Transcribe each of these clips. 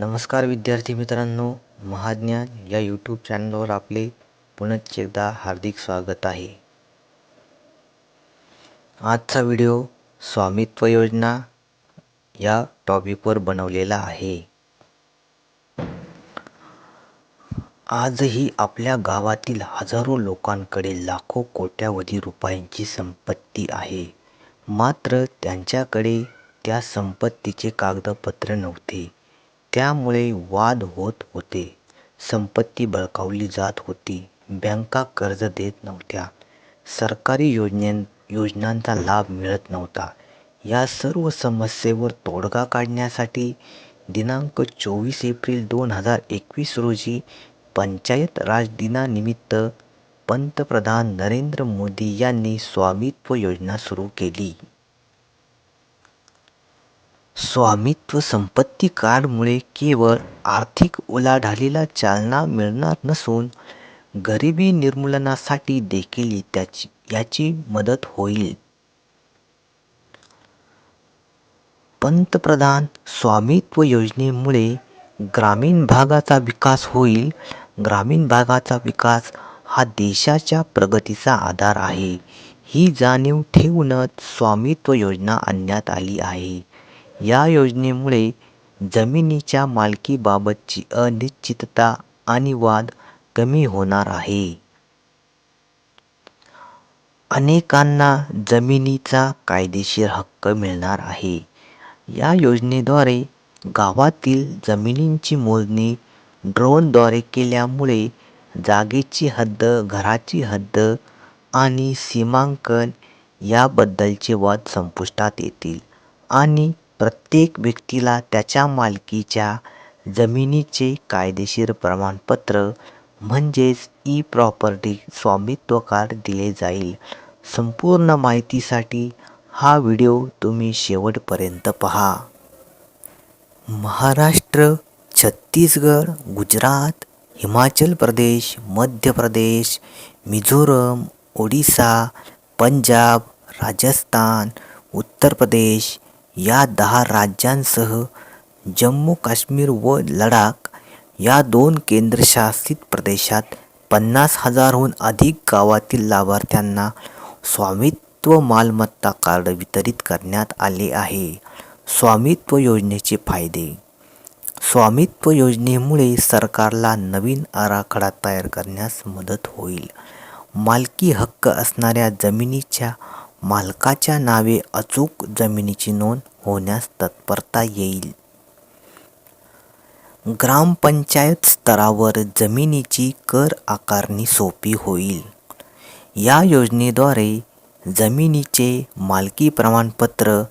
नमस्कार विद्यार्थी मित्रांनो महाज्ञान या यूट्यूब चॅनलवर आपले पुनश्च एकदा हार्दिक स्वागत आहे. आजचा व्हिडिओ स्वामित्व योजना या टॉपिकवर बनवलेला आहे. आजही आपल्या गावातील हजारो लोकांकडे लाखो कोट्यावधी रुपयांची संपत्ती आहे. मात्र त्यांच्याकडे त्या संपत्तीचे कागदपत्र नव्हते. त्यामुळे वाद होत होते. संपत्ती बळकावली जात होती. बँका कर्ज देत नव्हत्या. सरकारी योजने योजनांचा लाभ मिळत नव्हता. या सर्व समस्येवर तोडगा काढण्यासाठी दिनांक चोवीस एप्रिल दोन हजार एकवीस रोजी पंचायत राज दिनानिमित्त पंतप्रधान नरेंद्र मोदी यांनी स्वामित्व योजना सुरू केली. स्वामित्व संपत्ती कार्डमुळे केवळ आर्थिक उलाढालीला चालना मिळणार नसून गरिबी निर्मूलनासाठी देखील त्याची याची मदत होईल. पंतप्रधान स्वामित्व योजनेमुळे ग्रामीण भागाचा विकास होईल. ग्रामीण भागाचा विकास हा देशाच्या प्रगतीचा आधार आहे. ही जाणीव ठेवूनच स्वामित्व योजना आणण्यात आली आहे. या योजनेमुळे जमिनीच्या मालकीबाबतची अनिश्चितता आणि वाद कमी होणार आहे. अनेकांना जमिनीचा कायदेशीर हक्क मिळणार आहे. या योजनेद्वारे गावातील जमिनींची मोजणी ड्रोनद्वारे केल्यामुळे जागेची हद्द घराची हद्द आणि सीमांकन याबद्दलचे वाद संपुष्टात येतील आणि प्रत्येक व्यक्तीला त्याच्या मालकीच्या जमिनीचे कायदेशीर प्रमाणपत्र म्हणजेच ई प्रॉपर्टी स्वामित्व कार्ड दिले जाईल. संपूर्ण माहितीसाठी हा व्हिडिओ तुम्ही शेवटपर्यंत पहा. महाराष्ट्र छत्तीसगड गुजरात हिमाचल प्रदेश मध्य प्रदेश मिझोरम ओडिसा पंजाब राजस्थान उत्तर प्रदेश या दहा राज्यांसह जम्मू काश्मीर व लडाख या दोन केंद्रशासित प्रदेशात पन्नास हजारहून अधिक गावातील लाभार्थ्यांना स्वामित्व मालमत्ता कार्ड वितरित करण्यात आले आहे. स्वामित्व योजनेचे फायदे. स्वामित्व योजनेमुळे सरकारला नवीन आराखडा तयार करण्यास मदत होईल. मालकी हक्क असणाऱ्या जमिनीच्या मालकाच्या नावे अचूक जमिनीची नोंद होण्यास तत्परता येईल. ग्रामपंचायत स्तरावर जमिनीची कर आकारणी सोपी होईल. या योजनेद्वारे जमिनीचे मालकी प्रमाणपत्र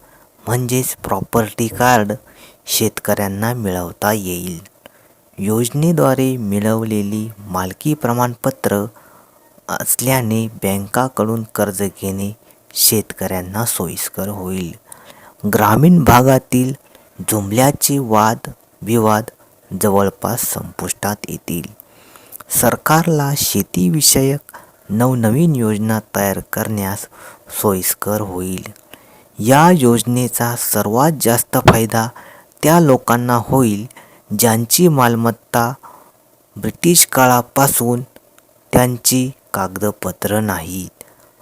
म्हणजेच प्रॉपर्टी कार्ड शेतकऱ्यांना मिळवता येईल. योजनेद्वारे मिळवलेली मालकी प्रमाणपत्र असल्याने बँकाकडून कर्ज घेणे शेतकऱ्यांना सोयीस्कर होईल. ग्रामीण भागातील जुमल्याचे वाद विवाद जवळपास संपुष्टात येतील. सरकारला शेतीविषयक नवनवीन योजना तयार करण्यास सोयीस्कर होईल. या योजनेचा सर्वात जास्त फायदा त्या लोकांना होईल ज्यांची मालमत्ता ब्रिटिश काळापासून त्यांची कागदपत्र नाहीत.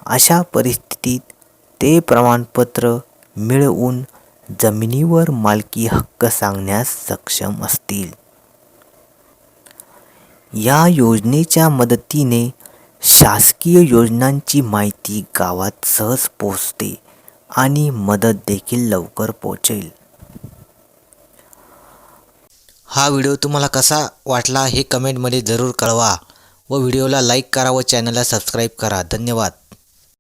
अशा परिस्थितीत ते प्रमाणपत्र मिळवून जमिनीवर मालकी हक्क सांगण्यास सक्षम असतील. या योजनेच्या मदतीने शासकीय योजनांची माहिती गावात सहज पोहोचते आणि मदत देखील लवकर पोहोचेल. हा व्हिडिओ तुम्हाला कसा वाटला हे कमेंटमध्ये जरूर कळवा व व्हिडिओला लाईक करा व चॅनलला सबस्क्राईब करा. धन्यवाद.